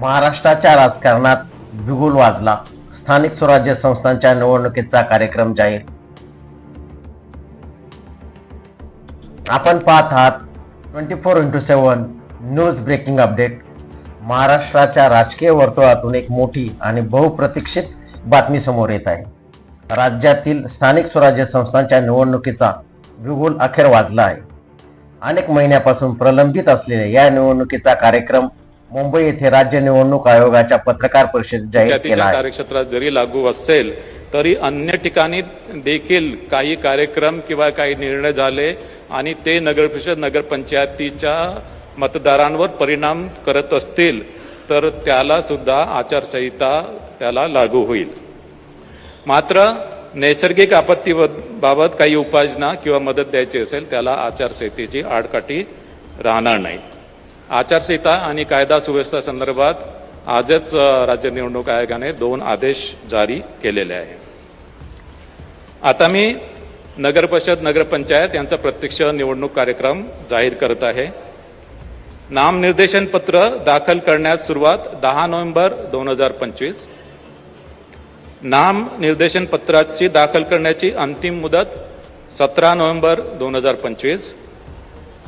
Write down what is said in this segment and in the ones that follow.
महाराष्ट्राच्या राजकारणात बिगुल वाजला. स्थानिक स्वराज्य संस्थांच्या निवडणुकीचा कार्यक्रम जाहीर. आपण पाहत आहात twenty four into seven news breaking update महाराष्ट्राच्या राजकीय वर्तुळातून एक मोठी आणि बहुप्रतीक्षित बातमी समोर येत आहे. राज्यातील स्थानिक स्वराज्य संस्थांच्या निवडणुकीचा बिगुल अखेर वाजला आहे. अनेक महिन्यापासून प्रलंबित असलेल्या या निवडणुकीचा कार्यक्रम मुंबई येथे राज्य निवडणूक आयोगाच्या पत्रकार परिषदेत जाहीर केला कार्यक्षेत्रात जरी लागू असेल तरी अन्य ठिकाणी देखील काही कार्यक्रम किंवा काही निर्णय झाले आणि ते नगरपरिषद नगरपंचायतीच्या मतदारांवर परिणाम करत असतील तर त्याला सुद्धा आचारसंहिता त्याला लागू होईल. मात्र नैसर्गिक आपत्तीबाबत काही उपाययोजना किंवा मदत द्यायची असेल त्याला आचारसंहितेची आडकाठी राहणार नाही. आचारसंहिता आणि कायदा सुव्यवस्था संदर्भात आजच राज्य निवडणूक आयोगाने दोन आदेश जारी केलेले आहे आता मी नगर परिषद नगरपंचायत यांचा प्रत्यक्ष निवडणूक कार्यक्रम जाहीर करत आहे. नामनिर्देशन पत्र दाखल करण्यास सुरुवात दहा नोव्हेंबर दोन हजार पंचवीस. नाम निर्देशन पत्राची दाखल करण्याची अंतिम मुदत सतरा नोव्हेंबर दोन हजार पंचवीस.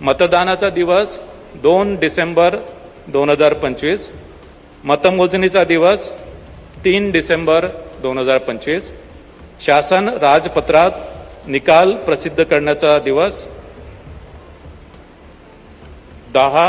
मतदानाचा दिवस दोन डिसेंबर दोन हजार पंचवीस. मतमोजणीचा दिवस तीन डिसेंबर दोन हजार पंचवीस. शासन राजपत्रात निकाल प्रसिद्ध करण्याचा दिवस दहा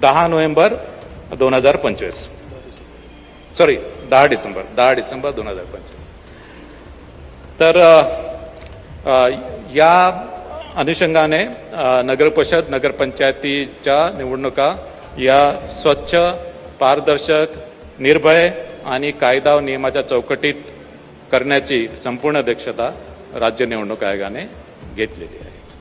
दहा नोव्हेंबर दोन हजार पंचवीस. सॉरी दहा डिसेंबर दहा डिसेंबर दोन हजार पंचवीस. तर आ, या अनुषंगाने नगरपरिषद नगरपंचायतीच्या निवडणुका या स्वच्छ पारदर्शक निर्भय आणि कायदा व नियमाच्या चौकटीत करण्याची संपूर्ण दक्षता राज्य निवडणूक आयोगाने घेतलेली आहे.